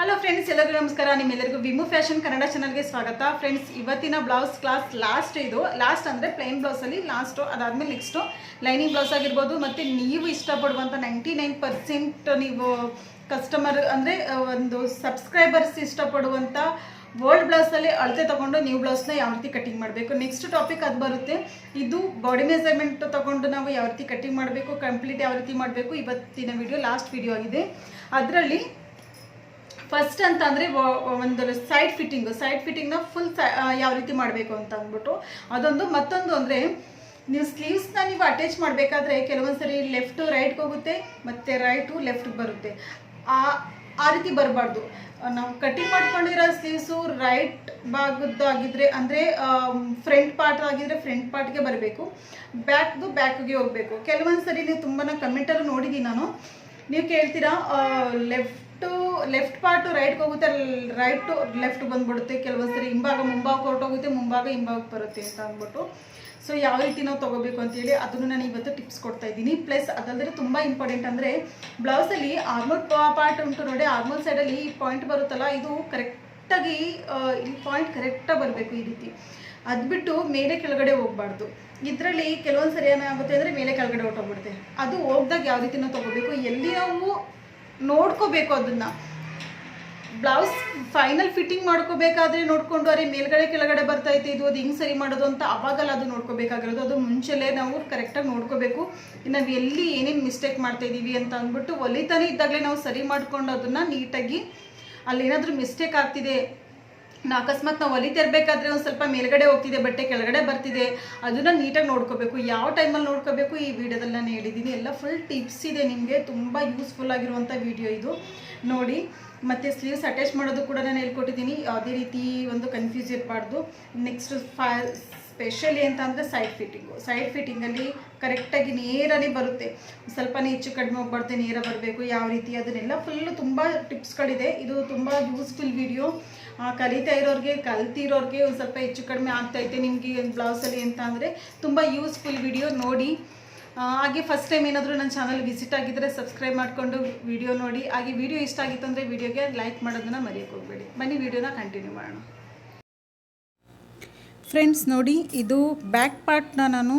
Hello friends ಎಲ್ಲರಿಗೂ ನಮಸ್ಕಾರ. ನಿಮ್ಮೆಲ್ಲರಿಗೂ ವಿಮು ಫ್ಯಾಷನ್ ಕನ್ನಡ ಚಾನಲ್ಗೆ ಸ್ವಾಗತ. ಫ್ರೆಂಡ್ಸ್ ಇವತ್ತಿನ ಬ್ಲೌಸ್ ಕ್ಲಾಸ್ ಲಾಸ್ಟ್ ಇದು. ಲಾಸ್ಟ್ ಅಂದರೆ ಪ್ಲೇನ್ ಬ್ಲೌಸಲ್ಲಿ ಲಾಸ್ಟು ಅದಾದಮೇಲೆ ನೆಕ್ಸ್ಟು ಲೈನಿಂಗ್ ಬ್ಲೌಸ್ ಆಗಿರ್ಬೋದು. ಮತ್ತು ನೀವು ಇಷ್ಟಪಡುವಂಥ ನೈಂಟಿ ನೈನ್ ಪರ್ಸೆಂಟ್ ನೀವು ಕಸ್ಟಮರ್ ಅಂದರೆ ಒಂದು ಸಬ್ಸ್ಕ್ರೈಬರ್ಸ್ ಇಷ್ಟಪಡುವಂಥ ಓಲ್ಡ್ ಬ್ಲೌಸಲ್ಲಿ ಅಳತೆ ತೊಗೊಂಡು ನ್ಯೂ ಬ್ಲೌಸ್ನ ಯಾವ ರೀತಿ ಕಟಿಂಗ್ ಮಾಡಬೇಕು? ನೆಕ್ಸ್ಟ್ ಟಾಪಿಕ್ ಅದು ಬರುತ್ತೆ. ಇದು ಬಾಡಿ ಮೆಜರ್ಮೆಂಟ್ ತೊಗೊಂಡು ನಾವು ಯಾವ ರೀತಿ ಕಟ್ಟಿಂಗ್ ಮಾಡಬೇಕು? ಕಂಪ್ಲೀಟ್ ಯಾವ ರೀತಿ ಮಾಡಬೇಕು? ಇವತ್ತಿನ ವಿಡಿಯೋ ಲಾಸ್ಟ್ ವಿಡಿಯೋ ಆಗಿದೆ. ಅದರಲ್ಲಿ ಫಸ್ಟ್ ಅಂತ ಅಂದರೆ ಒಂದು ಸೈಡ್ ಫಿಟ್ಟಿಂಗು ಸೈಡ್ ಫಿಟ್ಟಿಂಗ್ನ ಫುಲ್ ಯಾವ ರೀತಿ ಮಾಡಬೇಕು ಅಂತ ಅಂದ್ಬಿಟ್ಟು ಅದೊಂದು. ಮತ್ತೊಂದು ಅಂದರೆ ನೀವು ಸ್ಲೀವ್ಸ್ನ ನೀವು ಅಟ್ಯಾಚ್ ಮಾಡಬೇಕಾದ್ರೆ ಕೆಲವೊಂದು ಸರಿ ಲೆಫ್ಟು ರೈಟ್ಗೆ ಹೋಗುತ್ತೆ, ಮತ್ತು ರೈಟು ಲೆಫ್ಟ್ಗೆ ಬರುತ್ತೆ. ಆ ಆ ರೀತಿ ಬರಬಾರ್ದು. ನಾವು ಕಟಿಂಗ್ ಮಾಡ್ಕೊಂಡಿರೋ ಸ್ಲೀವ್ಸು ರೈಟ್ ಭಾಗದ್ದು ಆಗಿದ್ರೆ ಅಂದರೆ ಫ್ರಂಟ್ ಪಾರ್ಟ್ ಆಗಿದ್ರೆ ಫ್ರಂಟ್ ಪಾರ್ಟ್ಗೆ ಬರಬೇಕು. ಬ್ಯಾಕ್ದು ಬ್ಯಾಕ್ಗೆ ಹೋಗಬೇಕು. ಕೆಲವೊಂದು ಸರಿ ನೀವು ತುಂಬಾ ಕಮೆಂಟಲ್ಲೂ ನೋಡಿದ್ದೀನಿ ನಾನು. ನೀವು ಕೇಳ್ತೀರಾ ಲೆಫ್ಟು ಲೆಫ್ಟ್ ಪಾರ್ಟು ರೈಟ್ಗೆ ಹೋಗುತ್ತೆ ರೈಟ್ ಟು ಲೆಫ್ಟ್ ಬಂದ್ಬಿಡುತ್ತೆ. ಕೆಲವೊಂದು ಸರಿ ಹಿಂಭಾಗ ಮುಂಭಾಗ ಹೊರಟೋಗುತ್ತೆ, ಮುಂಭಾಗ ಹಿಂಭಾಗಕ್ಕೆ ಬರುತ್ತೆ ಅಂತ ಅಂದ್ಬಿಟ್ಟು. ಸೊ ಯಾವ ರೀತಿ ನಾವು ತೊಗೋಬೇಕು ಅಂತೇಳಿ ಅದನ್ನು ನಾನು ಇವತ್ತು ಟಿಪ್ಸ್ ಕೊಡ್ತಾ ಇದ್ದೀನಿ. ಪ್ಲಸ್ ಅದಲ್ಲದೆ ತುಂಬ ಇಂಪಾರ್ಟೆಂಟ್ ಅಂದರೆ ಬ್ಲೌಸಲ್ಲಿ ಆರ್ಮೋಲ್ ಪಾರ್ಟ್ ಉಂಟು ನೋಡಿ ಆರ್ಮೋಲ್ ಸೈಡಲ್ಲಿ ಈ ಪಾಯಿಂಟ್ ಬರುತ್ತಲ್ಲ, ಇದು ಕರೆಕ್ಟಾಗಿ ಈ ಪಾಯಿಂಟ್ ಕರೆಕ್ಟಾಗಿ ಬರಬೇಕು ಈ ರೀತಿ. ಅದು ಬಿಟ್ಟು ಮೇಲೆ ಕೆಳಗಡೆ ಹೋಗಬಾರ್ದು. ಇದರಲ್ಲಿ ಕೆಲವೊಂದು ಸರಿ ಏನಾಗುತ್ತೆ ಅಂದರೆ ಮೇಲೆ ಕೆಳಗಡೆ ಹೊಟ್ಟೋಗ್ಬಿಡುತ್ತೆ ಅದು ಹೋಗ್ದಾಗ ಯಾವ ರೀತಿ ನಾವು ತೊಗೋಬೇಕು? ಎಲ್ಲಿ ನಾವು ನೋಡ್ಕೋಬೇಕು ಅದನ್ನು. ಬ್ಲೌಸ್ ಫೈನಲ್ ಫಿಟ್ಟಿಂಗ್ ಮಾಡ್ಕೋಬೇಕಾದ್ರೆ ನೋಡಿಕೊಂಡು, ಅರೆ ಮೇಲ್ಗಡೆ ಕೆಳಗಡೆ ಬರ್ತೈತೆ, ಇದು ಅದು ಹಿಂಗೆ ಸರಿ ಮಾಡೋದು ಅಂತ ಅವಾಗಲ್ಲ ಅದು ನೋಡ್ಕೋಬೇಕಾಗಿರೋದು. ಅದು ಮುಂಚೆಲೇ ನಾವು ಕರೆಕ್ಟಾಗಿ ನೋಡ್ಕೋಬೇಕು. ನಾವು ಎಲ್ಲಿ ಏನೇನು ಮಿಸ್ಟೇಕ್ ಮಾಡ್ತಾ ಇದ್ದೀವಿ ಅಂತ ಅಂದ್ಬಿಟ್ಟು ಒಲಿತಾನೆ ಇದ್ದಾಗಲೇ ನಾವು ಸರಿ ಮಾಡ್ಕೊಂಡು ಅದನ್ನು ನೀಟಾಗಿ ಅಲ್ಲಿ ಏನಾದರೂ ಮಿಸ್ಟೇಕ್ ಆಗ್ತಿದೆ ನಾ ಅಕಸ್ಮಾತ್ ನಾವು ಹೊಲಿತಿರ್ಬೇಕಾದ್ರೆ ಒಂದು ಸ್ವಲ್ಪ ಮೇಲ್ಗಡೆ ಹೋಗ್ತಿದೆ, ಬಟ್ಟೆ ಕೆಳಗಡೆ ಬರ್ತಿದೆ. ಅದನ್ನು ನೀಟಾಗಿ ನೋಡ್ಕೋಬೇಕು. ಯಾವ ಟೈಮಲ್ಲಿ ನೋಡ್ಕೋಬೇಕು? ಈ ವಿಡಿಯೋದಲ್ಲಿ ನಾನು ಹೇಳಿದ್ದೀನಿ. ಎಲ್ಲ ಫುಲ್ ಟಿಪ್ಸ್ ಇದೆ ನಿಮಗೆ. ತುಂಬ ಯೂಸ್ಫುಲ್ ಆಗಿರುವಂಥ ವಿಡಿಯೋ ಇದು. ನೋಡಿ, ಮತ್ತು ಸ್ಲೀವ್ಸ್ ಅಟ್ಯಾಚ್ ಮಾಡೋದು ಕೂಡ ನಾನು ಹೇಳ್ಕೊಟ್ಟಿದ್ದೀನಿ. ಯಾವುದೇ ರೀತಿ ಒಂದು ಕನ್ಫ್ಯೂಸ್ ಇರಬಾರ್ದು. ನೆಕ್ಸ್ಟ್ ಫಾ ಸ್ಪೆಷಲಿ ಅಂತ ಅಂದರೆ ಸೈಡ್ ಫಿಟ್ಟಿಂಗು ಸೈಡ್ ಫಿಟ್ಟಿಂಗಲ್ಲಿ ಕರೆಕ್ಟಾಗಿ ನೇರನೇ ಬರುತ್ತೆ. ಸ್ವಲ್ಪನೇ ಹೆಚ್ಚು ಕಡಿಮೆ ಹೋಗ್ಬಾರ್ದು ನೇರ ಬರಬೇಕು. ಯಾವ ರೀತಿ? ಅದನ್ನೆಲ್ಲ ಫುಲ್ಲು ತುಂಬ ಟಿಪ್ಸ್ಗಳಿದೆ ಇದು ತುಂಬ ಯೂಸ್ಫುಲ್ ವಿಡಿಯೋ ಕಲಿತಾ ಇರೋರಿಗೆ, ಕಲ್ತಿರೋರಿಗೆ ಒಂದು ಸ್ವಲ್ಪ ಹೆಚ್ಚು ಕಡಿಮೆ ಆಗ್ತೈತೆ ನಿಮಗೆ ಬ್ಲೌಸಲ್ಲಿ ಅಂತ ಅಂದರೆ. ತುಂಬ ಯೂಸ್ಫುಲ್ ವಿಡಿಯೋ ನೋಡಿ. ಹಾಗೆ ಫಸ್ಟ್ ಟೈಮ್ ಏನಾದರೂ ನನ್ನ ಚಾನಲ್ ವಿಸಿಟ್ ಆಗಿದ್ದರೆ ಸಬ್ಸ್ಕ್ರೈಬ್ ಮಾಡಿಕೊಂಡು ವಿಡಿಯೋ ನೋಡಿ. ಹಾಗೆ ವಿಡಿಯೋ ಇಷ್ಟ ಆಗಿತ್ತು ಅಂದರೆ ವಿಡಿಯೋಗೆ ಲೈಕ್ ಮಾಡೋದನ್ನು ಮರೆಯೋಕ್ಕೆ ಹೋಗಬೇಡಿ. ಬನ್ನಿ ವಿಡಿಯೋನ ಕಂಟಿನ್ಯೂ ಮಾಡೋಣ. ಫ್ರೆಂಡ್ಸ್ ನೋಡಿ, ಇದು ಬ್ಯಾಕ್ ಪಾರ್ಟ್ನ ನಾನು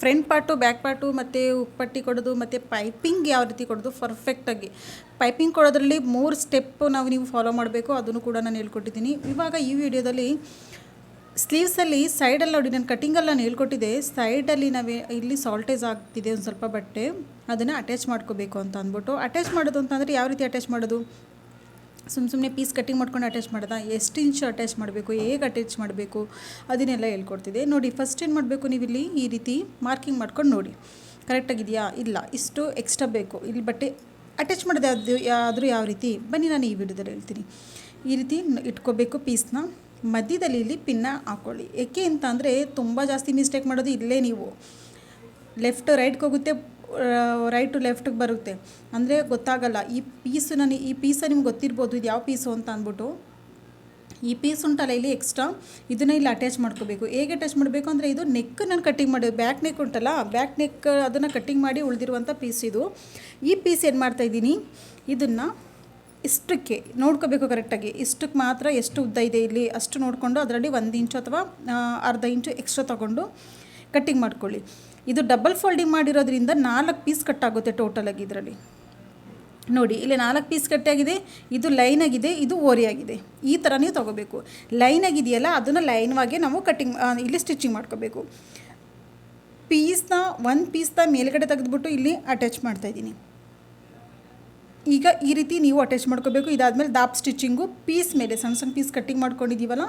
ಫ್ರಂಟ್ ಪಾರ್ಟು, ಬ್ಯಾಕ್ ಪಾರ್ಟು, ಮತ್ತು ಉಪ್ಪಟ್ಟಿ ಕೊಡೋದು, ಮತ್ತು ಪೈಪಿಂಗ್ ಯಾವ ರೀತಿ ಕೊಡೋದು ಪರ್ಫೆಕ್ಟಾಗಿ ಪೈಪಿಂಗ್ ಕೊಡೋದ್ರಲ್ಲಿ ಮೂರು ಸ್ಟೆಪ್ ನಾವು ನೀವು ಫಾಲೋ ಮಾಡಬೇಕು, ಅದನ್ನು ಕೂಡ ನಾನು ಹೇಳ್ಕೊಟ್ಟಿದ್ದೀನಿ. ಇವಾಗ ಈ ವಿಡಿಯೋದಲ್ಲಿ ಸ್ಲೀವ್ಸಲ್ಲಿ ಸೈಡಲ್ಲಿ ನೋಡಿ, ನಾನು ಕಟ್ಟಿಂಗಲ್ಲಿ ನಾನು ಹೇಳ್ಕೊಟ್ಟಿದ್ದೆ. ಸೈಡಲ್ಲಿ ನಾವೇ ಇಲ್ಲಿ ಸಾಲ್ಟೇಜ್ ಆಗ್ತಿದೆ ಒಂದು ಸ್ವಲ್ಪ ಬಟ್ಟೆ. ಅದನ್ನು ಅಟ್ಯಾಚ್ ಮಾಡ್ಕೋಬೇಕು ಅಂತ ಅಂದ್ಬಿಟ್ಟು. ಅಟ್ಯಾಚ್ ಮಾಡೋದು ಅಂತಂದರೆ ಯಾವ ರೀತಿ ಅಟ್ಯಾಚ್ ಮಾಡೋದು? ಸುಮ್ಮ ಸುಮ್ಮನೆ ಪೀಸ್ ಕಟ್ಟಿಂಗ್ ಮಾಡ್ಕೊಂಡು ಅಟ್ಯಾಚ್ ಮಾಡೋದಾ? ಎಷ್ಟು ಇಂಚು ಅಟ್ಯಾಚ್ ಮಾಡಬೇಕು? ಹೇಗೆ ಅಟ್ಯಾಚ್ ಮಾಡಬೇಕು? ಅದನ್ನೆಲ್ಲ ಹೇಳ್ಕೊಡ್ತಿದ್ದೆ. ನೋಡಿ ಫಸ್ಟ್ ಏನು ಮಾಡಬೇಕು ನೀವು ಇಲ್ಲಿ ಈ ರೀತಿ ಮಾರ್ಕಿಂಗ್ ಮಾಡ್ಕೊಂಡು ನೋಡಿ. ಕರೆಕ್ಟಾಗಿದೆಯಾ ಇಲ್ಲ. ಇಷ್ಟು ಎಕ್ಸ್ಟ್ರಾ ಬೇಕು. ಇಲ್ಲಿ ಬಟ್ಟೆ ಅಟ್ಯಾಚ್ ಮಾಡಿದೆ ಅದು ಆದರೂ ಯಾವ ರೀತಿ? ಬನ್ನಿ ನಾನು ಈ ವಿಡಿಯೋದಲ್ಲಿ ಹೇಳ್ತೀನಿ. ಈ ರೀತಿ ಇಟ್ಕೋಬೇಕು ಪೀಸ್ನ ಮಧ್ಯದಲ್ಲಿ ಇಲ್ಲಿ ಪಿನ್ನ ಹಾಕ್ಕೊಳ್ಳಿ ಏಕೆ ಅಂತ ಅಂದರೆ ತುಂಬ ಜಾಸ್ತಿ ಮಿಸ್ಟೇಕ್ ಮಾಡೋದು ಇಲ್ಲೇ ನೀವು. ಲೆಫ್ಟ್ ರೈಟ್ಗೆ ಹೋಗುತ್ತೆ. ರೈಟು ಲೆಫ್ಟಿಗೆ ಬರುತ್ತೆ. ಅಂದರೆ ಗೊತ್ತಾಗಲ್ಲ. ಈ ಪೀಸು ನನಗೆ ಈ ಪೀಸ ನಿಮ್ಗೆ ಗೊತ್ತಿರ್ಬೋದು. ಇದು ಯಾವ ಪೀಸು ಅಂತ ಅಂದ್ಬಿಟ್ಟು. ಈ ಪೀಸ್ ಉಂಟಲ್ಲ, ಇಲ್ಲಿ ಎಕ್ಸ್ಟ್ರಾ ಇದನ್ನ ಇಲ್ಲಿ ಅಟ್ಯಾಚ್ ಮಾಡ್ಕೋಬೇಕು. ಹೇಗೆ ಅಟ್ಯಾಚ್ ಮಾಡಬೇಕು ಅಂದರೆ, ಇದು ನೆಕ್ ನಾನು ಕಟ್ಟಿಂಗ್ ಮಾಡಿ ಬ್ಯಾಕ್ ನೆಕ್ ಉಂಟಲ್ಲ ಬ್ಯಾಕ್ ನೆಕ್ ಅದನ್ನು ಕಟ್ಟಿಂಗ್ ಮಾಡಿ ಉಳಿದಿರುವಂಥ ಪೀಸ್ ಇದು. ಈ ಪೀಸ್ ಏನು ಮಾಡ್ತಾಯಿದ್ದೀನಿ ಇದನ್ನು ಇಷ್ಟಕ್ಕೆ, ನೋಡ್ಕೋಬೇಕು ಕರೆಕ್ಟಾಗಿ ಇಷ್ಟಕ್ಕೆ ಮಾತ್ರ ಎಷ್ಟು ಉದ್ದ ಇದೆ ಇಲ್ಲಿ, ಅಷ್ಟು ನೋಡಿಕೊಂಡು ಅದರಲ್ಲಿ ಒಂದು ಇಂಚು ಅಥವಾ ಅರ್ಧ ಇಂಚು ಎಕ್ಸ್ಟ್ರಾ ತೊಗೊಂಡು ಕಟ್ಟಿಂಗ್ ಮಾಡ್ಕೊಳ್ಳಿ. ಇದು ಡಬಲ್ ಫೋಲ್ಡಿಂಗ್ ಮಾಡಿರೋದ್ರಿಂದ ನಾಲ್ಕು ಪೀಸ್ ಕಟ್ಟಾಗುತ್ತೆ ಟೋಟಲಾಗಿ ಇದರಲ್ಲಿ. ನೋಡಿ, ಇಲ್ಲಿ ನಾಲ್ಕು ಪೀಸ್ ಕಟ್ಟಾಗಿದೆ ಇದು ಲೈನ್ ಆಗಿದೆ, ಇದು ಓರಿಯಾಗಿದೆ ಈ ಥರ ನೀವು ತೊಗೋಬೇಕು. ಲೈನ್ ಆಗಿದೆಯಲ್ಲ, ಅದನ್ನು ಲೈನ್ವಾಗೆ ನಾವು ಕಟ್ಟಿಂಗ್ ಇಲ್ಲಿ ಸ್ಟಿಚಿಂಗ್ ಮಾಡ್ಕೋಬೇಕು. ಪೀಸ್ನ ಒಂದು ಪೀಸ್ನ ಮೇಲ್ಗಡೆ ತೆಗೆದುಬಿಟ್ಟು ಇಲ್ಲಿ ಅಟ್ಯಾಚ್ ಮಾಡ್ತಾಯಿದ್ದೀನಿ ಈಗ ಈ ರೀತಿ ನೀವು ಅಟ್ಯಾಚ್ ಮಾಡ್ಕೋಬೇಕು. ಇದಾದಮೇಲೆ ದಾಪ್ ಸ್ಟಿಚಿಂಗು ಪೀಸ್ ಮೇಲೆ, ಸಣ್ಣ ಸಣ್ಣ ಪೀಸ್ ಕಟ್ಟಿಂಗ್ ಮಾಡ್ಕೊಂಡಿದ್ದೀವಲ್ಲ,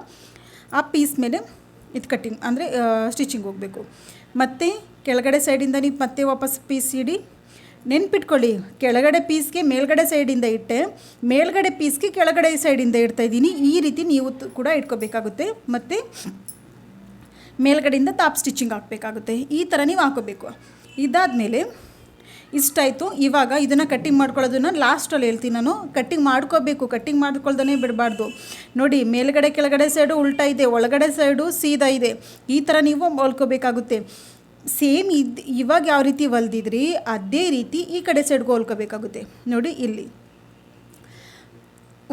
ಆ ಪೀಸ್ ಮೇಲೆ ಇದು ಕಟ್ಟಿಂಗ್ ಅಂದರೆ ಸ್ಟಿಚಿಂಗ್ ಹೋಗಬೇಕು. ಮತ್ತು ಕೆಳಗಡೆ ಸೈಡಿಂದ ನೀವು ಮತ್ತೆ ವಾಪಸ್ ಪೀಸ್ ಇಡಿ ನೆನ್ಪಿಟ್ಕೊಳ್ಳಿ, ಕೆಳಗಡೆ ಪೀಸ್ಗೆ ಮೇಲ್ಗಡೆ ಸೈಡಿಂದ ಇಟ್ಟೆ. ಮೇಲ್ಗಡೆ ಪೀಸ್ಗೆ ಕೆಳಗಡೆ ಸೈಡಿಂದ ಇಡ್ತಾ ಇದ್ದೀನಿ. ಈ ರೀತಿ ನೀವು ಕೂಡ ಇಟ್ಕೋಬೇಕಾಗುತ್ತೆ. ಮತ್ತು ಮೇಲ್ಗಡೆಯಿಂದ ತಾಪ್ ಸ್ಟಿಚಿಂಗ್ ಹಾಕಬೇಕಾಗುತ್ತೆ. ಈ ಥರ ನೀವು ಹಾಕೋಬೇಕು. ಇದಾದಮೇಲೆ ಇಷ್ಟಾಯಿತು. ಇವಾಗ ಇದನ್ನು ಕಟ್ಟಿಂಗ್ ಮಾಡ್ಕೊಳ್ಳೋದನ್ನು ಲಾಸ್ಟಲ್ಲಿ ಹೇಳ್ತೀನಿ ನಾನು. ಕಟ್ಟಿಂಗ್ ಮಾಡ್ಕೋಬೇಕು. ಕಟ್ಟಿಂಗ್ ಮಾಡ್ಕೊಳ್ದೇ ಬಿಡಬಾರ್ದು. ನೋಡಿ, ಮೇಲ್ಗಡೆ ಕೆಳಗಡೆ ಸೈಡು ಉಲ್ಟಾ ಇದೆ. ಒಳಗಡೆ ಸೈಡು ಸೀದಾ ಇದೆ. ಈ ಥರ ನೀವು ಹೊಲ್ಕೋಬೇಕಾಗುತ್ತೆ ಸೇಮ್ ಇದು, ಇವಾಗ ಯಾವ ರೀತಿ ಹೊಲ್ದಿದ್ರಿ, ಅದೇ ರೀತಿ ಈ ಕಡೆ ಸೈಡ್ಗೂ ಹೊಲ್ಕೋಬೇಕಾಗುತ್ತೆ. ನೋಡಿ ಇಲ್ಲಿ.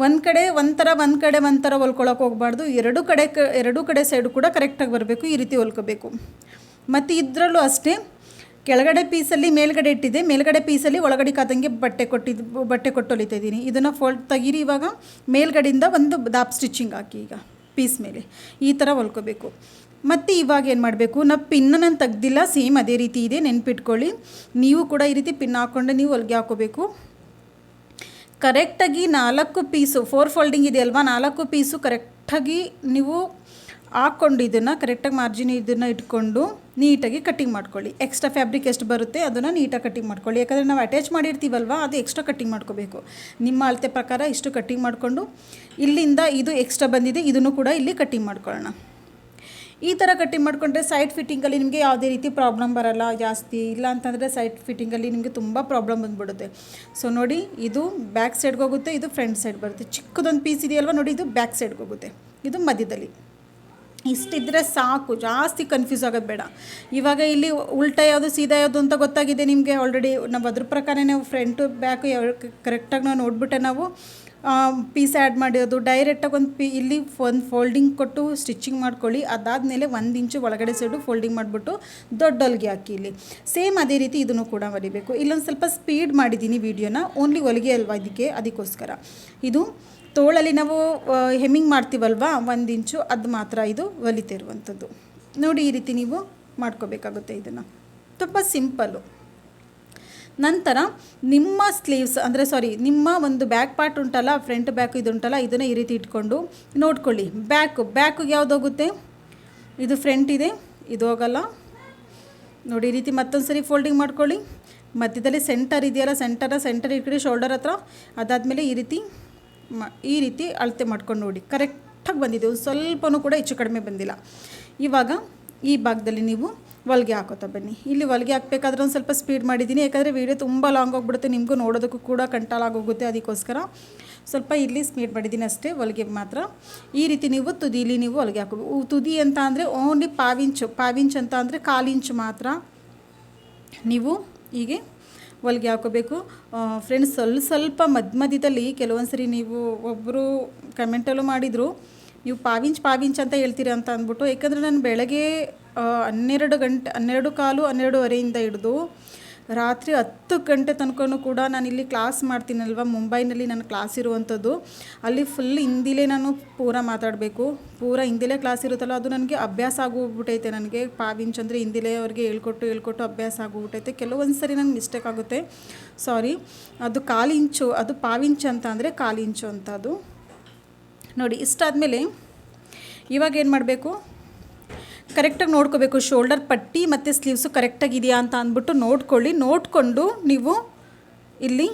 ಒಂದು ಕಡೆ ಒಂಥರ ಒಂದು ಕಡೆ ಒಂಥರ ಹೊಲ್ಕೊಳಕ್ಕೆ ಹೋಗ್ಬಾರ್ದು. ಎರಡು ಕಡೆ ಕ, ಎರಡು ಕಡೆ ಸೈಡು ಕೂಡ ಕರೆಕ್ಟಾಗಿ ಬರಬೇಕು, ಈ ರೀತಿ ಹೊಲ್ಕೋಬೇಕು. ಮತ್ತು ಇದರಲ್ಲೂ ಅಷ್ಟೇ, ಕೆಳಗಡೆ ಪೀಸಲ್ಲಿ ಮೇಲ್ಗಡೆ ಇಟ್ಟಿದೆ ಮೇಲ್ಗಡೆ ಪೀಸಲ್ಲಿ ಒಳಗಡೆ ಕಾದಂಗೆ ಬಟ್ಟೆ ಕೊಟ್ಟಿದ್ದು ಬಟ್ಟೆ ಕೊಟ್ಟು ಹೊಲಿತಾ ಇದ್ದೀನಿ. ಇದನ್ನು ಫೋಲ್ಡ್ ತೆಗೀರಿ ಇವಾಗ, ಮೇಲ್ಗಡೆಯಿಂದ ಒಂದು ದಾಪ್ ಸ್ಟಿಚಿಂಗ್ ಹಾಕಿ ಈಗ ಪೀಸ್ ಮೇಲೆ. ಈ ಥರ ಹೊಲ್ಕೋಬೇಕು. ಮತ್ತು ಇವಾಗ ಏನು ಮಾಡಬೇಕು? ನಾವು ಪಿನ್ನ ನಾನು ತೆಗ್ದಿಲ್ಲ ಸೇಮ್ ಅದೇ ರೀತಿ ಇದೆ, ನೆನ್ಪಿಟ್ಕೊಳ್ಳಿ. ನೀವು ಕೂಡ ಈ ರೀತಿ ಪಿನ್ ಹಾಕ್ಕೊಂಡು ನೀವು ಹೊಲಿಗೆ ಹಾಕೋಬೇಕು. ಕರೆಕ್ಟಾಗಿ ನಾಲ್ಕು ಪೀಸು ಫೋರ್ ಫೋಲ್ಡಿಂಗ್ ಇದೆ ಅಲ್ವಾ? ನಾಲ್ಕು ಪೀಸು ಕರೆಕ್ಟಾಗಿ ನೀವು ಹಾಕ್ಕೊಂಡು ಇದನ್ನು, ಕರೆಕ್ಟಾಗಿ ಮಾರ್ಜಿನ್ ಇದನ್ನು ಇಟ್ಕೊಂಡು ನೀಟಾಗಿ ಕಟ್ಟಿಂಗ್ ಮಾಡ್ಕೊಳ್ಳಿ. ಎಕ್ಸ್ಟ್ರಾ ಫ್ಯಾಬ್ರಿಕ್ ಎಷ್ಟು ಬರುತ್ತೆ ಅದನ್ನು ನೀಟಾಗಿ ಕಟ್ಟಿಂಗ್ ಮಾಡ್ಕೊಳ್ಳಿ. ಯಾಕಂದರೆ ನಾವು ಅಟ್ಯಾಚ್ ಮಾಡಿರ್ತೀವಲ್ವ, ಅದು ಎಕ್ಸ್ಟ್ರಾ ಕಟ್ಟಿಂಗ್ ಮಾಡ್ಕೋಬೇಕು. ನಿಮ್ಮ ಅಳತೆ ಪ್ರಕಾರ ಇಷ್ಟು ಕಟ್ಟಿಂಗ್ ಮಾಡಿಕೊಂಡು, ಇಲ್ಲಿಂದ ಇದು ಎಕ್ಸ್ಟ್ರಾ ಬಂದಿದೆ, ಇದನ್ನು ಕೂಡ ಇಲ್ಲಿ ಕಟ್ಟಿಂಗ್ ಮಾಡ್ಕೊಳ್ಳೋಣ. ಈ ಥರ ಕಟ್ಟಿಂಗ್ ಮಾಡಿಕೊಂಡ್ರೆ ಸೈಡ್ ಫಿಟ್ಟಿಂಗಲ್ಲಿ ನಿಮಗೆ ಯಾವುದೇ ರೀತಿ ಪ್ರಾಬ್ಲಮ್ ಬರಲ್ಲ, ಜಾಸ್ತಿ ಇಲ್ಲ ಅಂತಂದರೆ ಸೈಡ್ ಫಿಟ್ಟಿಂಗಲ್ಲಿ ನಿಮಗೆ ತುಂಬ ಪ್ರಾಬ್ಲಮ್ ಬಂದುಬಿಡುತ್ತೆ. ಸೊ ನೋಡಿ ಇದು ಬ್ಯಾಕ್ ಸೈಡ್ಗೆ ಹೋಗುತ್ತೆ, ಇದು ಫ್ರಂಟ್ ಸೈಡ್ ಬರುತ್ತೆ. ಚಿಕ್ಕದೊಂದು ಪೀಸ್ ಇದೆಯಲ್ವ ನೋಡಿ, ಇದು ಬ್ಯಾಕ್ ಸೈಡ್ಗೆ ಹೋಗುತ್ತೆ. ಇದು ಮಧ್ಯದಲ್ಲಿ. ಇಷ್ಟಿದ್ರೆ ಸಾಕು, ಜಾಸ್ತಿ ಕನ್ಫ್ಯೂಸ್ ಆಗೋದು ಬೇಡ. ಇವಾಗ ಇಲ್ಲಿ ಉಲ್ಟಾ ಯಾವುದು, ಸೀದಾ ಯಾವುದು ಅಂತ ಗೊತ್ತಾಗಿದೆ ನಿಮಗೆ ಆಲ್ರೆಡಿ ನಾವು ಅದ್ರ ಪ್ರಕಾರನೇ ಫ್ರಂಟು ಬ್ಯಾಕು ಯಾವ ಕರೆಕ್ಟಾಗಿ ನಾವು ನೋಡಿಬಿಟ್ಟೆ ನಾವು. ಪೀಸ್ ಆ್ಯಡ್ ಮಾಡಿರೋದು. ಡೈರೆಕ್ಟಾಗಿ ಒಂದು ಪಿ, ಇಲ್ಲಿ ಒಂದು ಫೋಲ್ಡಿಂಗ್ ಕೊಟ್ಟು ಸ್ಟಿಚಿಂಗ್ ಮಾಡ್ಕೊಳ್ಳಿ. ಅದಾದಮೇಲೆ ಒಂದು ಇಂಚು ಒಳಗಡೆ ಸೈಡು ಫೋಲ್ಡಿಂಗ್ ಮಾಡಿಬಿಟ್ಟು ದೊಡ್ಡ ಹೊಲಿಗೆ ಹಾಕಿ ಇಲ್ಲಿ. ಸೇಮ್ ಅದೇ ರೀತಿ ಇದನ್ನು ಕೂಡ ಹೊಲಿಬೇಕು ಇಲ್ಲೊಂದು ಸ್ವಲ್ಪ ಸ್ಪೀಡ್ ಮಾಡಿದ್ದೀನಿ ವೀಡಿಯೋನ ಓನ್ಲಿ ಹೊಲಿಗೆ ಅಲ್ವಾ ಇದಕ್ಕೆ? ಅದಕ್ಕೋಸ್ಕರ. ಇದು ತೋಳಲ್ಲಿ ನಾವು ಹೆಮ್ಮಿಂಗ್ ಮಾಡ್ತೀವಲ್ವಾ? ಒಂದು ಇಂಚು, ಅದು ಮಾತ್ರ ಇದು ಹೊಲಿತಿರುವಂಥದ್ದು. ನೋಡಿ ಈ ರೀತಿ ನೀವು ಮಾಡ್ಕೋಬೇಕಾಗುತ್ತೆ ಇದನ್ನು. ತುಂಬ ಸಿಂಪಲ್ಲು ನಂತರ ನಿಮ್ಮ ಸ್ಲೀವ್ಸ್, ಅಂದರೆ ಸಾರಿ ನಿಮ್ಮ ಒಂದು ಬ್ಯಾಕ್ ಪಾರ್ಟ್ ಉಂಟಲ್ಲ ಫ್ರಂಟ್ ಬ್ಯಾಕ್ ಇದು ಉಂಟಲ್ಲ ಇದನ್ನು ಈ ರೀತಿ ಇಟ್ಕೊಂಡು ನೋಡ್ಕೊಳ್ಳಿ. ಬ್ಯಾಕು ಬ್ಯಾಕಿಗೆ ಯಾವುದೋಗುತ್ತೆ ಇದು ಫ್ರಂಟ್ ಇದೆ, ಇದು ಹೋಗಲ್ಲ. ನೋಡಿ, ಈ ರೀತಿ ಮತ್ತೊಂದು ಸರಿ ಫೋಲ್ಡಿಂಗ್ ಮಾಡ್ಕೊಳ್ಳಿ. ಮಧ್ಯದಲ್ಲಿ ಸೆಂಟರ್ ಇದೆಯಲ್ಲ ಸೆಂಟರ ಸೆಂಟರ್ ಇಟ್ಕೊಳ್ಳಿ ಶೋಲ್ಡರ್ ಹತ್ರ. ಅದಾದಮೇಲೆ ಈ ರೀತಿ ಮ, ಈ ರೀತಿ ಅಳತೆ ಮಾಡ್ಕೊಂಡು ನೋಡಿ. ಕರೆಕ್ಟಾಗಿ ಬಂದಿದೆ, ಒಂದು ಸ್ವಲ್ಪನೂ ಕೂಡ ಹೆಚ್ಚು ಕಡಿಮೆ ಬಂದಿಲ್ಲ. ಇವಾಗ ಈ ಭಾಗದಲ್ಲಿ ನೀವು ಹೊಲಿಗೆ ಹಾಕೋತಾ ಬನ್ನಿ. ಇಲ್ಲಿ ಹೊಲಿಗೆ ಹಾಕಬೇಕಾದ್ರೆ ಒಂದು ಸ್ವಲ್ಪ ಸ್ಪೀಡ್ ಮಾಡಿದ್ದೀನಿ ಯಾಕಂದರೆ ವೀಡಿಯೋ ತುಂಬ ಲಾಂಗ್ ಹೋಗ್ಬಿಡುತ್ತೆ. ನಿಮಗೂ ನೋಡೋದಕ್ಕೂ ಕೂಡ ಕಂಟಾಲಾಗೋಗುತ್ತೆ ಅದಕ್ಕೋಸ್ಕರ. ಸ್ವಲ್ಪ ಇಲ್ಲಿ ಸ್ಪೀಡ್ ಮಾಡಿದ್ದೀನಿ ಅಷ್ಟೇ ಹೊಲಿಗೆ ಮಾತ್ರ. ಈ ರೀತಿ ನೀವು ತುದಿಲಿ ನೀವು ಹೊಲಿಗೆ ಹಾಕೋಬೇಕು ತುದಿ ಅಂತ ಅಂದರೆ ಓನ್ಲಿ ಪಾವಿಂಚು ಪಾವಿಂಚ್ ಅಂತ ಅಂದರೆ ಕಾಲಿಂಚು ಮಾತ್ರ ನೀವು ಹೀಗೆ ಹೊಲಿಗೆ ಹಾಕೋಬೇಕು. ಫ್ರೆಂಡ್ಸ್ ಸ್ವಲ್ಪ ಸ್ವಲ್ಪ ಮಧ್ಯ ಮಧ್ಯದಲ್ಲಿ ಕೆಲವೊಂದು ಸರಿ ನೀವು ಒಬ್ಬರು ಕಮೆಂಟಲ್ಲೂ ಮಾಡಿದರು, ನೀವು ಪಾವಿಂಚ್ ಪಾವಿಂಚ್ ಅಂತ ಹೇಳ್ತೀರಿ? ಅಂತ ಅಂದ್ಬಿಟ್ಟು. ಯಾಕಂದರೆ ನಾನು ಬೆಳಗ್ಗೆ ಹನ್ನೆರಡು ಗಂಟೆ, ಹನ್ನೆರಡು ಕಾಲು ಹನ್ನೆರಡುವರೆಯಿಂದ ಹಿಡಿದು ರಾತ್ರಿ ಹತ್ತು ಗಂಟೆ ತನಕನೂ ಕೂಡ ನಾನು ಇಲ್ಲಿ ಕ್ಲಾಸ್ ಮಾಡ್ತೀನಲ್ವ? ಮುಂಬೈನಲ್ಲಿ ನನ್ನ ಕ್ಲಾಸ್ ಇರುವಂಥದ್ದು. ಅಲ್ಲಿ ಫುಲ್ ಹಿಂದಿಲೇ ನಾನು ಪೂರ ಮಾತಾಡಬೇಕು. ಪೂರ ಹಿಂದಿಲೇ ಕ್ಲಾಸ್ ಇರುತ್ತಲ್ಲ ಅದು ನನಗೆ ಅಭ್ಯಾಸ ಆಗೋಗ್ಬಿಟ್ಟೈತೆ ನನಗೆ. ಪಾವಿಂಚ್ ಹಿಂದಿಲೇ ಅವ್ರಿಗೆ ಹೇಳ್ಕೊಟ್ಟು ಹೇಳ್ಕೊಟ್ಟು ಅಭ್ಯಾಸ ಆಗೋಗ್ಬಿಟ್ಟೈತೆ ಕೆಲವೊಂದು ಸರಿ ನನಗೆ ಮಿಸ್ಟೇಕ್ ಆಗುತ್ತೆ. ಸಾರಿ ಅದು ಕಾಲಿಂಚು, ಅದು ಪಾವಿಂಚ್ ಅಂತ ಅಂದರೆ ಕಾಲಿಂಚು ಅಂತ ಅದು. ನೋಡಿ, ಇಷ್ಟಾದಮೇಲೆ ಇವಾಗ ಏನು ಮಾಡಬೇಕು? ಕರೆಕ್ಟಾಗಿ ನೋಡ್ಕೋಬೇಕು. ಶೋಲ್ಡರ್ ಪಟ್ಟಿ ಮತ್ತು ಸ್ಲೀವ್ಸು ಕರೆಕ್ಟಾಗಿ ಇದೆಯಾ ಅಂತ ಅಂದ್ಬಿಟ್ಟು ನೋಡ್ಕೊಳ್ಳಿ. ನೋಡಿಕೊಂಡು ನೀವು ಇಲ್ಲಿ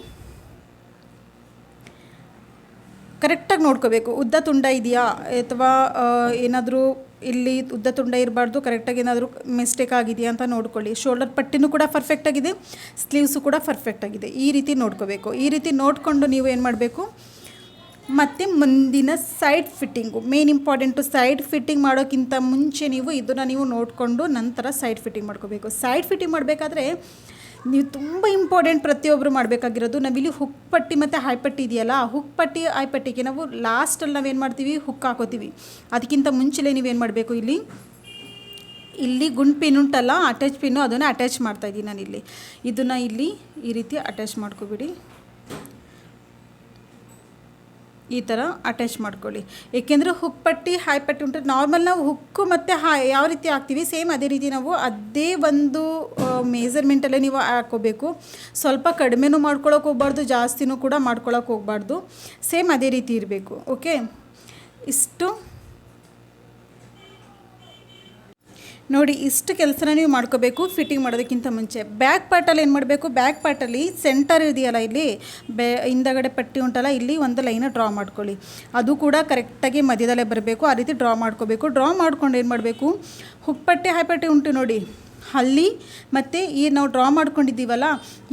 ಕರೆಕ್ಟಾಗಿ ನೋಡ್ಕೋಬೇಕು. ಉದ್ದ ತುಂಡ ಇದೆಯಾ? ಅಥವಾ ಏನಾದರೂ ಇಲ್ಲಿ ಉದ್ದ ತುಂಡ ಇರಬಾರ್ದು, ಕರೆಕ್ಟಾಗಿ ಏನಾದರೂ ಮಿಸ್ಟೇಕ್ ಆಗಿದೆಯಾ ಅಂತ ನೋಡ್ಕೊಳ್ಳಿ. ಶೋಲ್ಡರ್ ಪಟ್ಟಿನೂ ಕೂಡ ಪರ್ಫೆಕ್ಟ್ ಆಗಿದೆ. ಸ್ಲೀವ್ಸು ಕೂಡ ಪರ್ಫೆಕ್ಟ್ ಆಗಿದೆ. ಈ ರೀತಿ ನೋಡ್ಕೋಬೇಕು. ಈ ರೀತಿ ನೋಡಿಕೊಂಡು ನೀವು ಏನು ಮಾಡಬೇಕು? ಮತ್ತು ಮುಂದಿನ side fitting main important side fitting ಮಾಡೋಕ್ಕಿಂತ ಮುಂಚೆ ನೀವು ಇದನ್ನು ನೀವು ನೋಡಿಕೊಂಡು ನಂತರ ಸೈಡ್ ಫಿಟ್ಟಿಂಗ್ ಮಾಡ್ಕೋಬೇಕು. ಸೈಡ್ ಫಿಟ್ಟಿಂಗ್ ಮಾಡಬೇಕಾದ್ರೆ ನೀವು ತುಂಬ ಇಂಪಾರ್ಟೆಂಟ್ ಪ್ರತಿಯೊಬ್ಬರು ಮಾಡಬೇಕಾಗಿರೋದು. ನಾವಿಲ್ಲಿ ಹುಕ್ ಪಟ್ಟಿ ಮತ್ತು ಹಾಯ್ಪಟ್ಟಿ ಇದೆಯಲ್ಲ, ಆ ಹುಕ್ ಪಟ್ಟಿ ಹಾಯ್ಪಟ್ಟಿಗೆ ನಾವು ಲಾಸ್ಟಲ್ಲಿ ನಾವೇನು ಮಾಡ್ತೀವಿ? ಹುಕ್ ಹಾಕೋತೀವಿ. ಅದಕ್ಕಿಂತ ಮುಂಚೆಲೇ ನೀವೇನು ಮಾಡಬೇಕು ಇಲ್ಲಿ? ಇಲ್ಲಿ ಗುಂಡ್ ಪಿನ್ ಉಂಟಲ್ಲ ಅಟ್ಯಾಚ್ ಪಿನ್ನು ಅದನ್ನು ಅಟ್ಯಾಚ್ ಮಾಡ್ತಾಯಿದ್ದೀನಿ ಇಲ್ಲಿ ಇದನ್ನು ಇಲ್ಲಿ ಈ ರೀತಿ ಅಟ್ಯಾಚ್ ಮಾಡ್ಕೊಬಿಡಿ. ಈ ಥರ ಅಟ್ಯಾಚ್ ಮಾಡ್ಕೊಳ್ಳಿ. ಏಕೆಂದರೆ ಹುಕ್ ಪಟ್ಟಿ ಹಾಯ್ ಪಟ್ಟಿ ಉಂಟು. ನಾರ್ಮಲ್ ನಾವು ಹುಕ್ಕು ಮತ್ತು ಹಾಯ್ ಯಾವ ರೀತಿ ಹಾಕ್ತೀವಿ? ಸೇಮ್ ಅದೇ ರೀತಿ ನಾವು ಅದೇ ಒಂದು ಮೇಜರ್ಮೆಂಟಲ್ಲೇ ನೀವು ಹಾಕೋಬೇಕು ಸ್ವಲ್ಪ ಕಡಿಮೆನೂ ಮಾಡ್ಕೊಳಕ್ಕೆ ಹೋಗ್ಬಾರ್ದು, ಜಾಸ್ತಿನೂ ಕೂಡ ಮಾಡ್ಕೊಳಕ್ಕೆ ಹೋಗ್ಬಾರ್ದು. ಸೇಮ್ ಅದೇ ರೀತಿ ಇರಬೇಕು. ಓಕೆ ಇಷ್ಟು. ನೋಡಿ, ಇಷ್ಟು ಕೆಲಸನ ನೀವು ಮಾಡ್ಕೋಬೇಕು ಫಿಟ್ಟಿಂಗ್ ಮಾಡೋದಕ್ಕಿಂತ ಮುಂಚೆ. ಬ್ಯಾಕ್ ಪಾರ್ಟಲ್ಲಿ ಏನು ಮಾಡಬೇಕು? ಬ್ಯಾಕ್ ಪಾರ್ಟಲ್ಲಿ ಸೆಂಟರ್ ಇದೆಯಲ್ಲ ಇಲ್ಲಿ? ಬೆ, ಹಿಂದಗಡೆ ಪಟ್ಟಿ ಉಂಟಲ್ಲ, ಇಲ್ಲಿ ಒಂದು ಲೈನ ಡ್ರಾ ಮಾಡ್ಕೊಳ್ಳಿ. ಅದು ಕೂಡ ಕರೆಕ್ಟಾಗಿ ಮಧ್ಯದಲ್ಲೇ ಬರಬೇಕು, ಆ ರೀತಿ ಡ್ರಾ ಮಾಡ್ಕೋಬೇಕು. ಡ್ರಾ ಮಾಡ್ಕೊಂಡು ಏನು ಮಾಡಬೇಕು? ಹುಕ್ಪಟ್ಟೆ ಹಾಯ್ಪಟ್ಟೆ ಉಂಟು ನೋಡಿ. ಅಲ್ಲಿ ಮತ್ತು ಈ ನಾವು ಡ್ರಾ ಮಾಡ್ಕೊಂಡಿದ್ದೀವಲ್ಲ,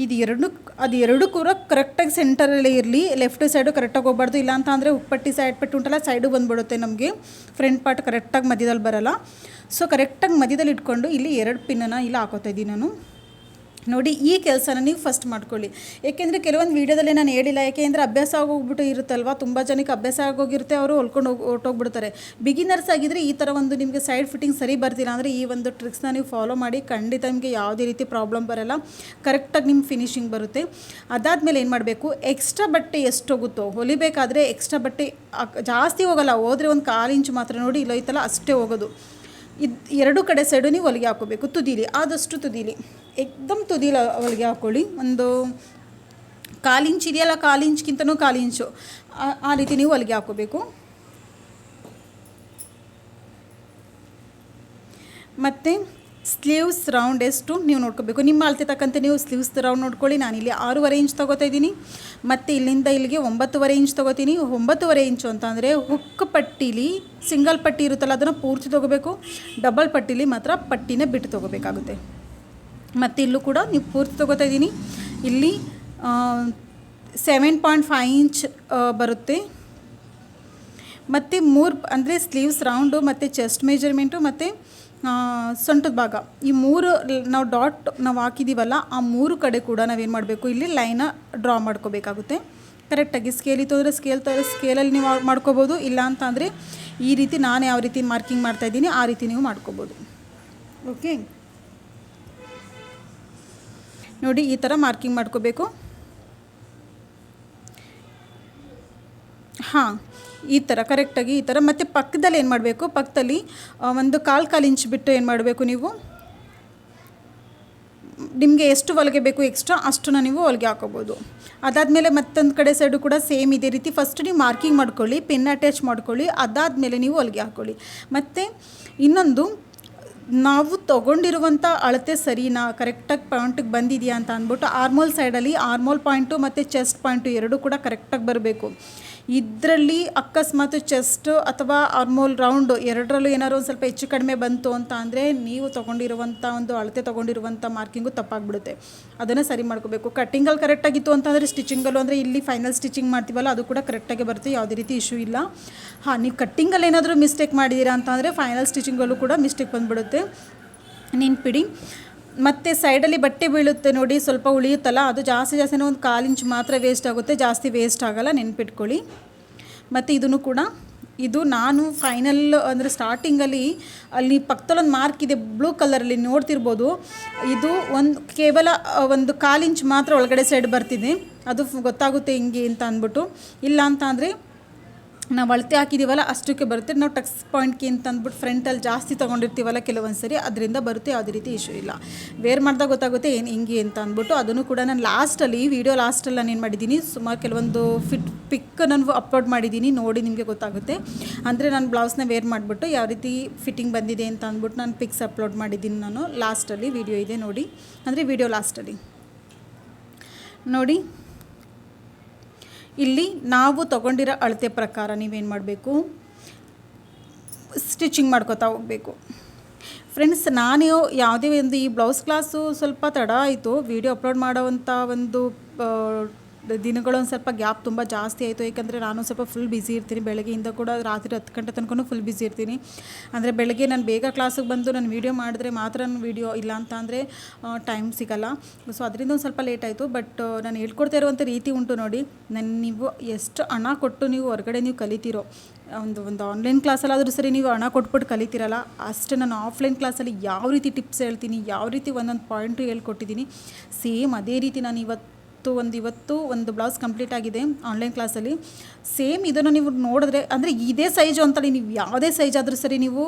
ಇದು ಎರಡು, ಅದು ಎರಡು ಕೂಡ ಕರೆಕ್ಟಾಗಿ ಸೆಂಟರಲ್ಲೇ ಇರಲಿ. ಲೆಫ್ಟ್ ಸೈಡು ಕರೆಕ್ಟಾಗಿ ಹೋಗ್ಬಾರ್ದು. ಇಲ್ಲ ಅಂತ ಅಂದರೆ ಉಪ್ಪಟ್ಟಿ ಸೈಡ್ ಪಟ್ಟು ಉಂಟಲ್ಲ ಸೈಡು ಬಂದುಬಿಡುತ್ತೆ ನಮಗೆ. ಫ್ರಂಟ್ ಪಾರ್ಟ್ ಕರೆಕ್ಟಾಗಿ ಮಧ್ಯದಲ್ಲಿ ಬರೋಲ್ಲ. ಸೊ ಕರೆಕ್ಟಾಗಿ ಮಧ್ಯದಲ್ಲಿ ಇಟ್ಕೊಂಡು ಇಲ್ಲಿ ಎರಡು ಪಿನ್ನನ್ನು ಇಲ್ಲಿ ಹಾಕೋತಾ ಇದ್ದೀನಿ ನಾನು. ನೋಡಿ, ಈ ಕೆಲಸನ ನೀವು ಫಸ್ಟ್ ಮಾಡ್ಕೊಳ್ಳಿ. ಏಕೆಂದರೆ ಕೆಲವೊಂದು ವೀಡಿಯೋದಲ್ಲಿ ನಾನು ಹೇಳಿಲ್ಲ ಏಕೆಂದರೆ ಅಭ್ಯಾಸ ಆಗೋಗ್ಬಿಟ್ಟು ಇರುತ್ತಲ್ವ? ತುಂಬ ಜನಕ್ಕೆ ಅಭ್ಯಾಸ ಆಗೋಗಿರುತ್ತೆ, ಅವರು ಹೊಲ್ಕೊಂಡು ಹೋಗಿ ಹೊಟ್ಟೋಗ್ಬಿಡ್ತಾರೆ ಬಿಗಿನರ್ಸ್ ಆಗಿದ್ದರೆ ಈ ಥರ ಒಂದು ನಿಮಗೆ ಸೈಡ್ ಫಿಟ್ಟಿಂಗ್ ಸರಿ ಬರ್ತಿಲ್ಲ ಅಂದರೆ ಈ ಒಂದು ಟ್ರಿಕ್ಸ್ನ ನೀವು ಫಾಲೋ ಮಾಡಿ, ಖಂಡಿತ ನಿಮಗೆ ಯಾವುದೇ ರೀತಿ ಪ್ರಾಬ್ಲಮ್ ಬರಲ್ಲ. ಕರೆಕ್ಟಾಗಿ ನಿಮ್ಮ ಫಿನಿಶಿಂಗ್ ಬರುತ್ತೆ. ಅದಾದಮೇಲೆ ಏನು ಮಾಡಬೇಕು? ಎಕ್ಸ್ಟ್ರಾ ಬಟ್ಟೆ ಎಷ್ಟು ಹೋಗುತ್ತೋ ಹೊಲಿಬೇಕಾದ್ರೆ ಎಕ್ಸ್ಟ್ರಾ ಬಟ್ಟೆ ಜಾಸ್ತಿ ಹೋಗಲ್ಲ. ಹೋದರೆ ಒಂದು ಕಾಲು ಇಂಚು ಮಾತ್ರ ನೋಡಿ, ಇಲ್ಲೋಯ್ತಲ್ಲ, ಅಷ್ಟೇ ಹೋಗೋದು. ಇದು ಎರಡು ಕಡೆ ಸೈಡು ನೀವು ಹೊಲಿಗೆ ಹಾಕೋಬೇಕು ತುದೀಲಿ, ಆದಷ್ಟು ತುದೀಲಿ. ಏಕ್ದಮ್ ತುದೀಲಿ ಹೊಲಿಗೆ ಹಾಕ್ಕೊಳ್ಳಿ. ಒಂದು ಕಾಲು ಇಂಚ್ ಇದೆಯಲ್ಲ, ಕಾಲು ಇಂಚ್ಗಿಂತನೂ ಕಾಲು ಇಂಚು. ಆ ರೀತಿ ನೀವು ಹೊಲಿಗೆ ಹಾಕೋಬೇಕು ಮತ್ತು ಸ್ಲೀವ್ಸ್ ರೌಂಡ್ ಎಷ್ಟು ನೀವು ನೋಡ್ಕೋಬೇಕು. ನಿಮ್ಮ ಅಳತೆ ತಕ್ಕಂತೆ ನೀವು ಸ್ಲೀವ್ಸ್ ರೌಂಡ್ ನೋಡ್ಕೊಳ್ಳಿ. ನಾನಿಲ್ಲಿ ಆರೂವರೆ ಇಂಚ್ ತೊಗೋತಾ ಇದ್ದೀನಿ. ಮತ್ತು ಇಲ್ಲಿಂದ ಇಲ್ಲಿಗೆ ಒಂಬತ್ತುವರೆ ಇಂಚ್ ತೊಗೋತೀನಿ. ಒಂಬತ್ತುವರೆ ಇಂಚು ಅಂತಂದರೆ ಹುಕ್ ಪಟ್ಟಿಲಿ, ಸಿಂಗಲ್ ಪಟ್ಟಿ ಇರುತ್ತಲ್ಲ, ಅದನ್ನು ಪೂರ್ತಿ ತೊಗೋಬೇಕು. ಡಬಲ್ ಪಟ್ಟಿಲಿ ಮಾತ್ರ ಪಟ್ಟಿನೇ ಬಿಟ್ಟು ತೊಗೋಬೇಕಾಗುತ್ತೆ. ಮತ್ತು ಇಲ್ಲೂ ಕೂಡ ನೀವು ಪೂರ್ತಿ ತೊಗೋತಾ ಇದ್ದೀನಿ. ಇಲ್ಲಿ ಸೆವೆನ್ ಪಾಯಿಂಟ್ ಫೈವ್ ಇಂಚ್ ಬರುತ್ತೆ. ಮತ್ತು ಮೂರು ಅಂದರೆ ಸ್ಲೀವ್ಸ್ ರೌಂಡು, ಮತ್ತು ಚೆಸ್ಟ್ ಮೆಜರ್ಮೆಂಟು, ಮತ್ತು ಸೊಂಟದ ಭಾಗ. ಈ ಮೂರು ನಾವು ಡಾಟ್ ನಾವು ಹಾಕಿದ್ದೀವಲ್ಲ ಆ ಮೂರು ಕಡೆ ಕೂಡ ನಾವೇನು ಮಾಡಬೇಕು? ಇಲ್ಲಿ ಲೈನ ಡ್ರಾ ಮಾಡ್ಕೋಬೇಕಾಗುತ್ತೆ. ಕರೆಕ್ಟಾಗಿ ಸ್ಕೇಲ್ ಇತ್ತು ಅಂದರೆ ಸ್ಕೇಲ್ ತ ಸ್ಕೇಲಲ್ಲಿ ನೀವು ಮಾಡ್ಕೋಬೋದು. ಇಲ್ಲ ಅಂತ ಅಂದರೆ ಈ ರೀತಿ ನಾನು ಯಾವ ರೀತಿ ಮಾರ್ಕಿಂಗ್ ಮಾಡ್ತಾಯಿದ್ದೀನಿ ಆ ರೀತಿ ನೀವು ಮಾಡ್ಕೋಬೋದು. ಓಕೆ ನೋಡಿ, ಈ ಥರ ಮಾರ್ಕಿಂಗ್ ಮಾಡ್ಕೋಬೇಕು. ಹಾಂ, ಈ ಥರ ಕರೆಕ್ಟಾಗಿ ಈ ಥರ ಮತ್ತು ಪಕ್ಕದಲ್ಲಿ ಏನು ಮಾಡಬೇಕು? ಪಕ್ಕದಲ್ಲಿ ಒಂದು ಕಾಲು ಕಾಲು ಇಂಚ್ ಬಿಟ್ಟು ಏನು ಮಾಡಬೇಕು ನೀವು? ನಿಮಗೆ ಎಷ್ಟು ಹೊಲಿಗೆ ಬೇಕು ಎಕ್ಸ್ಟ್ರಾ ಅಷ್ಟನ್ನ ನೀವು ಹೊಲಿಗೆ ಹಾಕೋಬೋದು. ಅದಾದಮೇಲೆ ಮತ್ತೊಂದು ಕಡೆ ಸೈಡು ಕೂಡ ಸೇಮ್ ಇದೇ ರೀತಿ. ಫಸ್ಟ್ ನೀವು ಮಾರ್ಕಿಂಗ್ ಮಾಡ್ಕೊಳ್ಳಿ ಪೆನ್ ಅಟ್ಯಾಚ್ ಮಾಡ್ಕೊಳ್ಳಿ, ಅದಾದಮೇಲೆ ನೀವು ಹೊಲಿಗೆ ಹಾಕ್ಕೊಳ್ಳಿ ಮತ್ತು ಇನ್ನೊಂದು, ನಾವು ತೊಗೊಂಡಿರುವಂಥ ಅಳತೆ ಸರಿನಾ ಕರೆಕ್ಟಾಗಿ ಪಾಯಿಂಟಿಗೆ ಬಂದಿದೆಯಾ ಅಂತ ಅಂದ್ಬಿಟ್ಟು ಆರ್ಮೋಲ್ ಸೈಡಲ್ಲಿ ಆರ್ಮೋಲ್ ಪಾಯಿಂಟು ಮತ್ತು ಚೆಸ್ಟ್ ಪಾಯಿಂಟು ಎರಡೂ ಕೂಡ ಕರೆಕ್ಟಾಗಿ ಬರಬೇಕು. ಇದರಲ್ಲಿ ಅಕಸ್ಮಾತ್ ಚೆಸ್ಟ್ ಅಥವಾ ಆರ್ಮೋಲ್ ರೌಂಡ್ ಎರಡರಲ್ಲೂ ಏನಾದ್ರು ಒಂದು ಸ್ವಲ್ಪ ಹೆಚ್ಚು ಕಡಿಮೆ ಬಂತು ಅಂತ ಅಂದರೆ ನೀವು ತೊಗೊಂಡಿರುವಂಥ ಒಂದು ಅಳತೆ ತೊಗೊಂಡಿರುವಂಥ ಮಾರ್ಕಿಂಗು ತಪ್ಪಾಗ್ಬಿಡುತ್ತೆ. ಅದನ್ನು ಸರಿ ಮಾಡ್ಕೋಬೇಕು. ಕಟ್ಟಿಂಗಲ್ಲಿ ಕರೆಕ್ಟಾಗಿತ್ತು ಅಂತಂದರೆ ಸ್ಟಿಚಿಂಗಲ್ಲೂ ಅಂದರೆ ಇಲ್ಲಿ ಫೈನಲ್ ಸ್ಟಿಚಿಂಗ್ ಮಾಡ್ತೀವಲ್ಲ, ಅದು ಕೂಡ ಕರೆಕ್ಟಾಗಿ ಬರುತ್ತೆ, ಯಾವುದೇ ರೀತಿ ಇಶ್ಯೂ ಇಲ್ಲ. ಹಾಂ, ನೀವು ಕಟ್ಟಿಂಗಲ್ಲಿ ಏನಾದರೂ ಮಿಸ್ಟೇಕ್ ಮಾಡಿದ್ದೀರಾ ಅಂತಂದರೆ ಫೈನಲ್ ಸ್ಟಿಚಿಂಗಲ್ಲೂ ಕೂಡ ಮಿಸ್ಟೇಕ್ ಬಂದುಬಿಡುತ್ತೆ. ನೆನ್ಪಿಡಿ. ಮತ್ತು ಸೈಡಲ್ಲಿ ಬಟ್ಟೆ ಬೀಳುತ್ತೆ ನೋಡಿ, ಸ್ವಲ್ಪ ಉಳಿಯುತ್ತಲ್ಲ, ಅದು ಜಾಸ್ತಿ ಜಾಸ್ತಿನೇ ಒಂದು ಕಾಲು ಇಂಚ್ ಮಾತ್ರ ವೇಸ್ಟ್ ಆಗುತ್ತೆ, ಜಾಸ್ತಿ ವೇಸ್ಟ್ ಆಗೋಲ್ಲ, ನೆನ್ಪಿಟ್ಕೊಳ್ಳಿ. ಮತ್ತು ಇದನ್ನು ಕೂಡ, ಇದು ನಾನು ಫೈನಲ್ ಅಂದರೆ ಸ್ಟಾರ್ಟಿಂಗಲ್ಲಿ ಅಲ್ಲಿ ಪಕ್ಕದಲ್ಲೊಂದು ಮಾರ್ಕ್ ಇದೆ ಬ್ಲೂ ಕಲರಲ್ಲಿ ನೋಡ್ತಿರ್ಬೋದು. ಇದು ಒಂದು, ಕೇವಲ ಒಂದು ಕಾಲು ಇಂಚ್ ಮಾತ್ರ ಒಳಗಡೆ ಸೈಡ್ ಬರ್ತಿದೆ. ಅದು ಗೊತ್ತಾಗುತ್ತೆ ಹಿಂಗೆ ಅಂತ ಅಂದ್ಬಿಟ್ಟು. ಇಲ್ಲ ಅಂತ ಅಂದರೆ ನಾವು ಅಳತೆ ಹಾಕಿದ್ದೀವಲ್ಲ ಅಷ್ಟಕ್ಕೆ ಬರುತ್ತೆ. ನಾವು ಟಕ್ಸ್ ಪಾಯಿಂಟ್ಗೆ ಅಂತ ಅಂದ್ಬಿಟ್ಟು ಫ್ರಂಟಲ್ಲಿ ಜಾಸ್ತಿ ತೊಗೊಂಡಿರ್ತೀವಲ್ಲ ಕೆಲವೊಂದು ಸರಿ, ಅದರಿಂದ ಬರುತ್ತೆ, ಯಾವುದೇ ರೀತಿ ಇಶ್ಯೂ ಇಲ್ಲ. ವೇರ್ ಮಾಡಿದಾಗ ಗೊತ್ತಾಗುತ್ತೆ ಏನು ಹಿಂಗೆ ಅಂತ ಅಂದ್ಬಿಟ್ಟು, ಅದನ್ನು ಕೂಡ ನಾನು ಲಾಸ್ಟಲ್ಲಿ ವೀಡಿಯೋ ಲಾಸ್ಟಲ್ಲಿ ನಾನು ಏನು ಮಾಡಿದ್ದೀನಿ, ಸುಮಾರು ಕೆಲವೊಂದು ಫಿಟ್ ಪಿಕ್ ನಾನು ಅಪ್ಲೋಡ್ ಮಾಡಿದ್ದೀನಿ, ನೋಡಿ ನಿಮಗೆ ಗೊತ್ತಾಗುತ್ತೆ. ಅಂದರೆ ನಾನು ಬ್ಲೌಸ್ನ ವೇರ್ ಮಾಡಿಬಿಟ್ಟು, ಯಾವ ರೀತಿ ಫಿಟ್ಟಿಂಗ್ ಬಂದಿದೆ ಅಂತ ಅಂದ್ಬಿಟ್ಟು ನಾನು ಪಿಕ್ಸ್ ಅಪ್ಲೋಡ್ ಮಾಡಿದ್ದೀನಿ ನಾನು. ಲಾಸ್ಟಲ್ಲಿ ವೀಡಿಯೋ ಇದೆ, ನೋಡಿ. ಅಂದರೆ ವೀಡಿಯೋ ಲಾಸ್ಟಲ್ಲಿ. ನೋಡಿ. ಇಲ್ಲಿ ನಾವು ತಗೊಂಡಿರೋ ಅಳತೆ ಪ್ರಕಾರ ನೀವೇನು ಮಾಡಬೇಕು? ಸ್ಟಿಚಿಂಗ್ ಮಾಡ್ಕೋತಾ ಹೋಗಬೇಕು. ಫ್ರೆಂಡ್ಸ್, ನಾನು ಯಾವುದೇ ಒಂದು ಈ ಬ್ಲೌಸ್ ಕ್ಲಾಸು ಸ್ವಲ್ಪ ತಡ ಆಯಿತು. ವಿಡಿಯೋ ಅಪ್ಲೋಡ್ ಮಾಡೋವಂಥ ಒಂದು ಆ, ದಿನಗಳು ಒಂದು ಸ್ವಲ್ಪ ಗ್ಯಾಪ್ ತುಂಬ ಜಾಸ್ತಿ ಆಯಿತು. ಏಕೆಂದರೆ ನಾನು ಸ್ವಲ್ಪ ಫುಲ್ ಬ್ಯುಸಿ ಇರ್ತೀನಿ. ಬೆಳಗ್ಗೆಯಿಂದ ಕೂಡ ರಾತ್ರಿ ಹತ್ತು ಗಂಟೆ ತನಕ ಫುಲ್ ಬ್ಯುಸಿ ಇರ್ತೀನಿ. ಅಂದರೆ ಬೆಳಗ್ಗೆ ನಾನು ಬೇಗ ಕ್ಲಾಸಿಗೆ ಬಂದು ನಾನು ವೀಡಿಯೋ ಮಾಡಿದ್ರೆ ಮಾತ್ರ ನಾನು ವೀಡಿಯೋ ಇಲ್ಲ ಅಂತ ಅಂದರೆ ಟೈಮ್ ಸಿಗಲ್ಲ. ಸೊ ಅದರಿಂದ ಒಂದು ಸ್ವಲ್ಪ ಲೇಟ್ ಆಯಿತು. ಬಟ್ ನಾನು ಹೇಳ್ಕೊಡ್ತಾ ಇರುವಂಥ ರೀತಿ ಉಂಟು ನೋಡಿ. ನನ್ನ ನೀವು ಎಷ್ಟು ಹಣ ಕೊಟ್ಟು ನೀವು ಹೊರಗಡೆ ನೀವು ಕಲಿತೀರೋ ಒಂದು ಒಂದು ಆನ್ಲೈನ್ ಕ್ಲಾಸಲ್ಲಾದರೂ ಸರಿ ನೀವು ಹಣ ಕೊಟ್ಬಿಟ್ಟು ಕಲಿತೀರಲ್ಲ ಅಷ್ಟೇ ನಾನು ಆಫ್ಲೈನ್ ಕ್ಲಾಸಲ್ಲಿ ಯಾವ ರೀತಿ ಟಿಪ್ಸ್ ಹೇಳ್ತೀನಿ ಯಾವ ರೀತಿ ಒಂದೊಂದು ಪಾಯಿಂಟು ಹೇಳ್ಕೊಟ್ಟಿದ್ದೀನಿ ಸೇಮ್ ಅದೇ ರೀತಿ ನಾನು ಇವತ್ತು ಒಂದು ಇವತ್ತು ಒಂದು ಬ್ಲೌಸ್ ಕಂಪ್ಲೀಟ್ ಆಗಿದೆ ಆನ್ಲೈನ್ ಕ್ಲಾಸಲ್ಲಿ ಸೇಮ್ ಇದನ್ನು ನೀವು ನೋಡಿದ್ರೆ, ಅಂದರೆ ಇದೇ ಸೈಜು ಅಂತೇಳಿ ನೀವು ಯಾವುದೇ ಸೈಜ್ ಆದರೂ ಸರಿ ನೀವು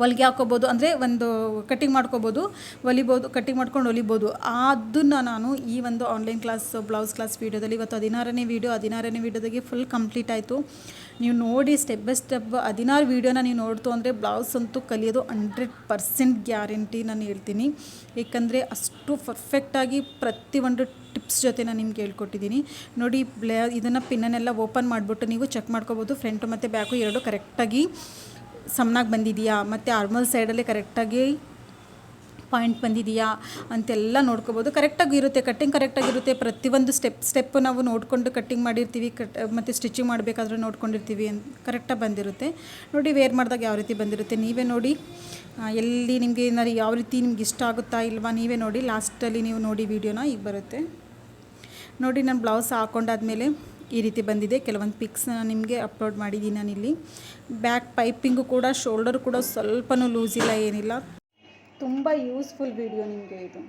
ಹೊಲಿಗೆ ಹಾಕೋಬೋದು, ಅಂದರೆ ಒಂದು ಕಟ್ಟಿಂಗ್ ಮಾಡ್ಕೋಬೋದು, ಹೊಲಿಬೋದು ಕಟ್ಟಿಂಗ್ ಮಾಡ್ಕೊಂಡು ಹೊಲಿಬೋದು. ಅದನ್ನು ನಾನು ಈ ಒಂದು ಆನ್ಲೈನ್ ಕ್ಲಾಸ್ ಬ್ಲೌಸ್ ಕ್ಲಾಸ್ ವೀಡಿಯೋದಲ್ಲಿ ಇವತ್ತು ಹದಿನಾರನೇ ವೀಡಿಯೋ ಹದಿನಾರನೇ ವೀಡಿಯೋದಾಗೆ ಫುಲ್ ಕಂಪ್ಲೀಟ್ ಆಯಿತು. ನೀವು ನೋಡಿ ಸ್ಟೆಪ್ ಬೈ ಸ್ಟೆಪ್ ಹದಿನಾರು ವೀಡಿಯೋನ ನೀವು ನೋಡ್ತು ಅಂದರೆ ಬ್ಲೌಸ್ ಅಂತೂ ಕಲಿಯೋದು ಹಂಡ್ರೆಡ್ ಪರ್ಸೆಂಟ್ ಗ್ಯಾರಂಟಿ ನಾನು ಹೇಳ್ತೀನಿ. ಏಕೆಂದರೆ ಅಷ್ಟು ಪರ್ಫೆಕ್ಟಾಗಿ ಪ್ರತಿಯೊಂದು ಟಿಪ್ಸ್ ಜೊತೆ ನಾನು ನಿಮ್ಗೆ ಹೇಳ್ಕೊಟ್ಟಿದ್ದೀನಿ. ನೋಡಿ, ಬ್ಲೇ, ಇದನ್ನು ಪಿನ್ನನ್ನೆಲ್ಲ ಓಪನ್ ಮಾಡಿಬಿಟ್ಟು ನೀವು ಚೆಕ್ ಮಾಡ್ಕೋಬೋದು. ಫ್ರಂಟು ಮತ್ತು ಬ್ಯಾಕು ಎರಡು ಕರೆಕ್ಟಾಗಿ ಸಮನಾಗಿ ಬಂದಿದೆಯಾ? ಮತ್ತು ಆರ್ಮಲ್ ಸೈಡಲ್ಲೇ ಕರೆಕ್ಟಾಗಿ ಪಾಯಿಂಟ್ ಬಂದಿದೆಯಾ? ಅಂತೆಲ್ಲ ನೋಡ್ಕೋಬೋದು. ಕರೆಕ್ಟಾಗಿ ಇರುತ್ತೆ ಕಟ್ಟಿಂಗ್ ಕರೆಕ್ಟಾಗಿರುತ್ತೆ ಪ್ರತಿಯೊಂದು ಸ್ಟೆಪ್ ಸ್ಟೆಪ್ ನಾವು ನೋಡಿಕೊಂಡು ಕಟ್ಟಿಂಗ್ ಮಾಡಿರ್ತೀವಿ ಕಟ್ ಮತ್ತು ಸ್ಟಿಚಿಂಗ್ ಮಾಡಬೇಕಾದ್ರೂ ನೋಡ್ಕೊಂಡಿರ್ತೀವಿ ಅಂತ ಕರೆಕ್ಟಾಗಿ ಬಂದಿರುತ್ತೆ. ನೋಡಿ ವೇರ್ ಮಾಡಿದಾಗ ಯಾವ ರೀತಿ ಬಂದಿರುತ್ತೆ? ನೀವೇ ನೋಡಿ. ಎಲ್ಲಿ ನಿಮಗೆ ಏನಾರು ಯಾವ ರೀತಿ ನಿಮ್ಗೆ ಇಷ್ಟ ಆಗುತ್ತಾ ಇಲ್ವಾ? ನೀವೇ ನೋಡಿ. ಲಾಸ್ಟಲ್ಲಿ ನೀವು ನೋಡಿ ವಿಡಿಯೋನ ಈಗ ಬರುತ್ತೆ. ನೋಡಿ, ನಾನು ಬ್ಲೌಸ್ ಹಾಕೊಂಡಾದ್ಮೇಲೆ ಈ ರೀತಿ ಬಂದಿದೆ. ಕೆಲವೊಂದು ಪಿಕ್ಸ್ನ ನಿಮಗೆ ಅಪ್ಲೋಡ್ ಮಾಡಿದ್ದೀನಿ ನಾನಿಲ್ಲಿ. ಬ್ಯಾಕ್ ಪೈಪಿಂಗು ಕೂಡ ಶೋಲ್ಡರ್ ಕೂಡ ಸ್ವಲ್ಪನೂ ಲೂಸ್ ಇಲ್ಲ, ಏನಿಲ್ಲ. ತುಂಬ ಯೂಸ್ಫುಲ್ ವಿಡಿಯೋ ನಿಮಗೆ ಇದು.